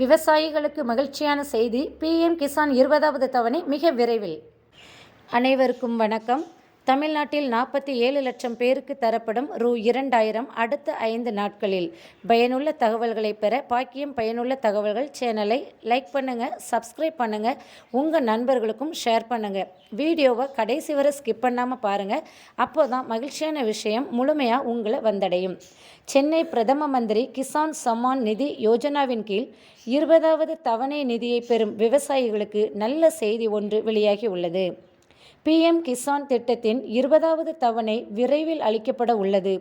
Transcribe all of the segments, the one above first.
விவசாயிகளுக்கு மகிழ்ச்சியான செய்தி. பிஎம் கிசான் இருபதாவது தவணை மிக விரைவில். அனைவருக்கும் வணக்கம். தமிழ்நாட்டில் நாற்பத்தி ஏழு லட்சம் பேருக்கு தரப்படும் ரூ இரண்டாயிரம் அடுத்த ஐந்து நாட்களில். பயனுள்ள தகவல்களை பெற பாக்கியம் பயனுள்ள தகவல்கள் சேனலை லைக் பண்ணுங்கள் சப்ஸ்கிரைப் பண்ணுங்கள் உங்கள் நண்பர்களுக்கும் ஷேர் பண்ணுங்கள் வீடியோவை கடைசி வரை ஸ்கிப் பண்ணாமல் பாருங்கள் அப்போ தான் மகிழ்ச்சியான விஷயம் முழுமையாக உங்களை வந்தடையும். சென்னை பிரதம மந்திரி கிசான் சம்மான் நிதி யோஜனாவின் கீழ் இருபதாவது தவணை நிதியை பெறும் விவசாயிகளுக்கு நல்ல செய்தி ஒன்று வெளியாகி உள்ளது. பிஎம் கிசான் திட்டத்தின் இருபதாவது தவணை விரைவில் அளிக்கப்பட உள்ளது.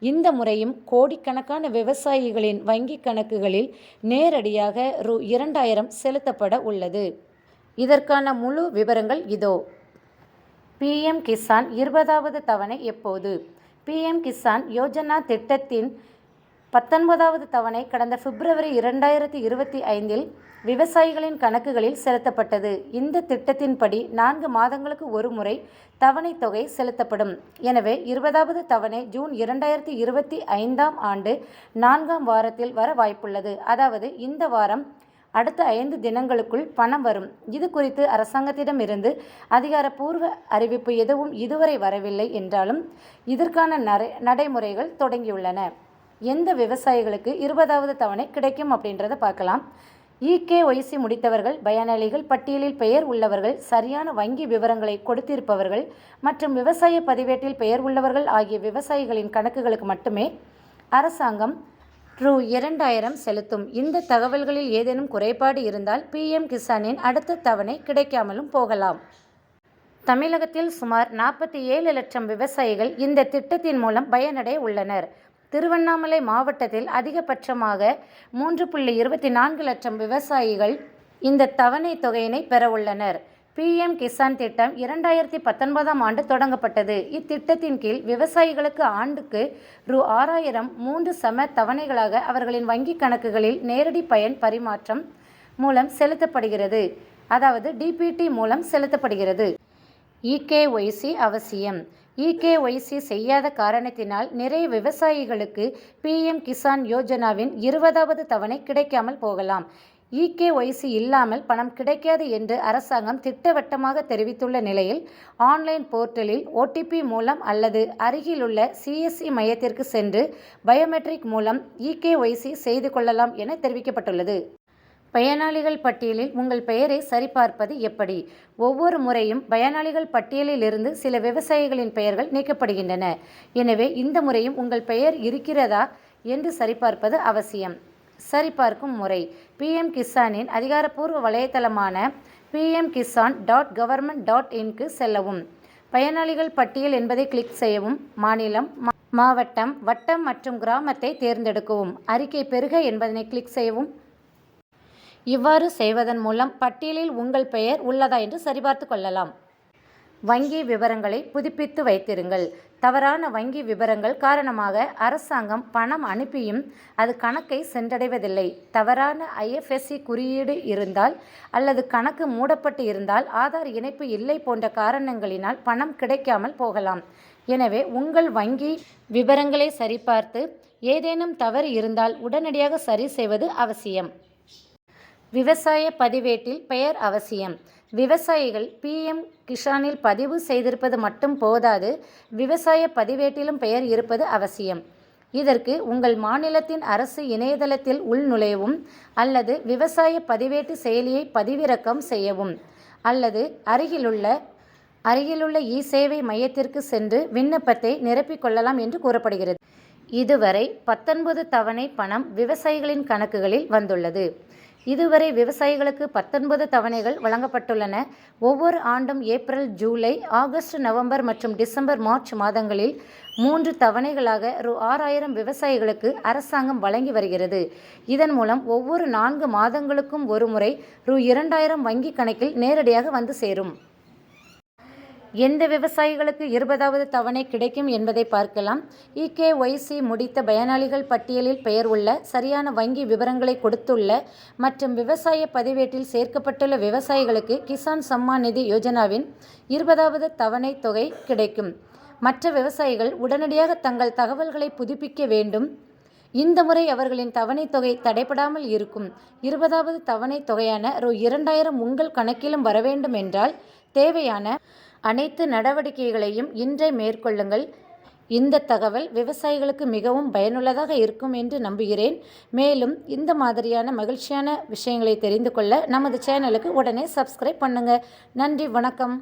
இந்த முறையும் கோடிக்கணக்கான விவசாயிகளின் வங்கிக் கணக்குகளில் நேரடியாக ரூ. இரண்டாயிரம் செலுத்தப்பட உள்ளது. இதற்கான முழு விவரங்கள் இதோ. பிஎம் கிசான் இருபதாவது தவணை எப்போது? பிஎம் கிசான் யோஜனா திட்டத்தின் பத்தொன்பதாவது தவணை கடந்த பிப்ரவரி இரண்டாயிரத்தி இருபத்தி ஐந்தில் விவசாயிகளின் கணக்குகளில் செலுத்தப்பட்டது. இந்த திட்டத்தின்படி நான்கு மாதங்களுக்கு ஒரு முறை தவணை தொகை செலுத்தப்படும். எனவே இருபதாவது தவணை ஜூன் இரண்டாயிரத்தி இருபத்தி ஐந்தாம் ஆண்டு நான்காம் வாரத்தில் வர வாய்ப்புள்ளது. அதாவது இந்த வாரம் அடுத்த ஐந்து தினங்களுக்குள் பணம் வரும். இது குறித்து அரசாங்கத்திடமிருந்து அதிகாரப்பூர்வ அறிவிப்பு எதுவும் இதுவரை வரவில்லை என்றாலும் இதற்கான நரை நடைமுறைகள் தொடங்கியுள்ளன. எந்த விவசாயிகளுக்கு இருபதாவது தவணை கிடைக்கும் அப்படின்றத பார்க்கலாம். இகேஒய்சி முடித்தவர்கள் பயனாளிகள் பட்டியலில் பெயர் உள்ளவர்கள் சரியான வங்கி விவரங்களை கொடுத்திருப்பவர்கள் மற்றும் விவசாய பதிவேட்டில் பெயர் உள்ளவர்கள் ஆகிய விவசாயிகளின் கணக்குகளுக்கு மட்டுமே அரசாங்கம் ரூ. இரண்டாயிரம் செலுத்தும். இந்த தகவல்களில் ஏதேனும் குறைபாடு இருந்தால் பிஎம் கிசானின் அடுத்த தவணை கிடைக்காமலும் போகலாம். தமிழகத்தில் சுமார் நாற்பத்தி ஏழு லட்சம் விவசாயிகள் இந்த திட்டத்தின் மூலம் பயனடைய உள்ளனர். திருவண்ணாமலை மாவட்டத்தில் அதிகபட்சமாக மூன்று புள்ளி இருபத்தி நான்கு லட்சம் விவசாயிகள் இந்த தவணை தொகையினை பெறவுள்ளனர் பிஎம் கிசான் திட்டம் இரண்டாயிரத்தி பத்தொன்பதாம் ஆண்டு தொடங்கப்பட்டது. இத்திட்டத்தின் கீழ் விவசாயிகளுக்கு ஆண்டுக்கு ரூ. ஆறாயிரம் மூன்று சம தவணைகளாக அவர்களின் வங்கிக் கணக்குகளில் நேரடி பயன் பரிமாற்றம் மூலம் செலுத்தப்படுகிறது. அதாவது டிபிடி மூலம் செலுத்தப்படுகிறது. இகேஒய்சி அவசியம். இகேஒய்சி செய்யாத காரணத்தினால் நிறைய விவசாயிகளுக்கு பிஎம் கிசான் யோஜனாவின் இருபதாவது தவணை கிடைக்காமல் போகலாம். இகேஒய்சி இல்லாமல் பணம் கிடைக்காது என்று அரசாங்கம் திட்டவட்டமாக தெரிவித்துள்ள நிலையில் ஆன்லைன் போர்ட்டலில் ஓடிபி மூலம் அல்லது அருகிலுள்ள சிஎஸ்சி மையத்திற்கு சென்று பயோமெட்ரிக் மூலம் இகேஒய்சி செய்து கொள்ளலாம் என தெரிவிக்கப்பட்டுள்ளது. பயனாளிகள் பட்டியலில் உங்கள் பெயரை சரிபார்ப்பது எப்படி? ஒவ்வொரு முறையும் பயனாளிகள் பட்டியலில் இருந்து சில விவசாயிகளின் பெயர்கள் நீக்கப்படுகின்றன. எனவே இந்த முறையும் உங்கள் பெயர் இருக்கிறதா என்று சரிபார்ப்பது அவசியம். சரிபார்க்கும் முறை. பிஎம் கிசானின் அதிகாரப்பூர்வ வலைத்தளமான PM Kisan dot government dot இன்க்கு செல்லவும். பயனாளிகள் பட்டியல் என்பதை கிளிக் செய்யவும் மாநிலம் மாவட்டம் வட்டம் மற்றும் கிராமத்தை தேர்ந்தெடுக்கவும். அறிக்கை பெறுக என்பதனை கிளிக் செய்யவும். இவ்வாறு செய்வதன் மூலம் பட்டியலில் உங்கள் பெயர் உள்ளதா என்று சரிபார்த்து கொள்ளலாம். வங்கி விவரங்களை புதுப்பித்து வைத்திருங்கள். தவறான வங்கி விவரங்கள் காரணமாக அரசாங்கம் பணம் அனுப்பியும் அது கணக்கை சென்றடைவதில்லை. தவறான ஐஎஃப்எஸ்சி குறியீடு இருந்தால் அல்லது கணக்கு மூடப்பட்டு இருந்தால் ஆதார் இணைப்பு இல்லை போன்ற காரணங்களினால் பணம் கிடைக்காமல் போகலாம். எனவே உங்கள் வங்கி விவரங்களை சரிபார்த்து ஏதேனும் தவறு இருந்தால் உடனடியாக சரி செய்வது அவசியம். விவசாய பதிவேட்டில் பெயர் அவசியம். விவசாயிகள் பிஎம் கிஷானில் பதிவு செய்திருப்பது மட்டும் போதாது விவசாய பதிவேட்டிலும் பெயர் இருப்பது அவசியம். இதற்கு உங்கள் மாநிலத்தின் அரசு இணையதளத்தில் உள்நுழையவும் அல்லது விவசாய பதிவேட்டு செயலியை பதிவிறக்கம் செய்யவும் அல்லது அருகிலுள்ள அருகிலுள்ள இ சேவை மையத்திற்கு சென்று விண்ணப்பத்தை நிரப்பிக் கொள்ளலாம் என்று கூறப்படுகிறது. இதுவரை பத்தொன்பது தவணை பணம் விவசாயிகளின் கணக்குகளில் வந்துள்ளது. இதுவரை விவசாயிகளுக்கு பத்தொன்பது தவணைகள் வழங்கப்பட்டுள்ளன. ஒவ்வொரு ஆண்டும் ஏப்ரல் ஜூலை ஆகஸ்ட் நவம்பர் மற்றும் டிசம்பர் மார்ச் மாதங்களில் மூன்று தவணைகளாக ரூ ஆறாயிரம் விவசாயிகளுக்கு அரசாங்கம் வழங்கி வருகிறது. இதன் மூலம் ஒவ்வொரு நான்கு மாதங்களுக்கும் ஒருமுறை ரூ இரண்டாயிரம் வங்கி கணக்கில் நேரடியாக வந்து சேரும். எந்த விவசாயிகளுக்கு இருபதாவது தவணை கிடைக்கும் என்பதை பார்க்கலாம். இகேஒய்சி முடித்த பயனாளிகள் பட்டியலில் பெயர் உள்ள சரியான வங்கி விவரங்களை கொடுத்துள்ள மற்றும் விவசாய பதிவேட்டில் சேர்க்கப்பட்டுள்ள விவசாயிகளுக்கு கிசான் சம்மான் நிதி யோஜனாவின் இருபதாவது தவணை தொகை கிடைக்கும். மற்ற விவசாயிகள் உடனடியாக தங்கள் தகவல்களை புதுப்பிக்க வேண்டும். இந்த முறை அவர்களின் தவணைத் தொகை தடைபடாமல் இருக்கும். இருபதாவது தவணைத் தொகையான ரூ இரண்டாயிரம் உங்கள் கணக்கிலும் வர வேண்டும் என்றால் தேவையான அனைத்து நடவடிக்கைகளையும் இன்றே மேற்கொள்ளுங்கள். இந்த தகவல் விவசாயிகளுக்கு மிகவும் பயனுள்ளதாக இருக்கும் என்று நம்புகிறேன். மேலும் இந்த மாதிரியான மகிழ்ச்சியான விஷயங்களை தெரிந்து கொள்ள நமது சேனலுக்கு உடனே சப்ஸ்கிரைப் பண்ணுங்கள் நன்றி வணக்கம்.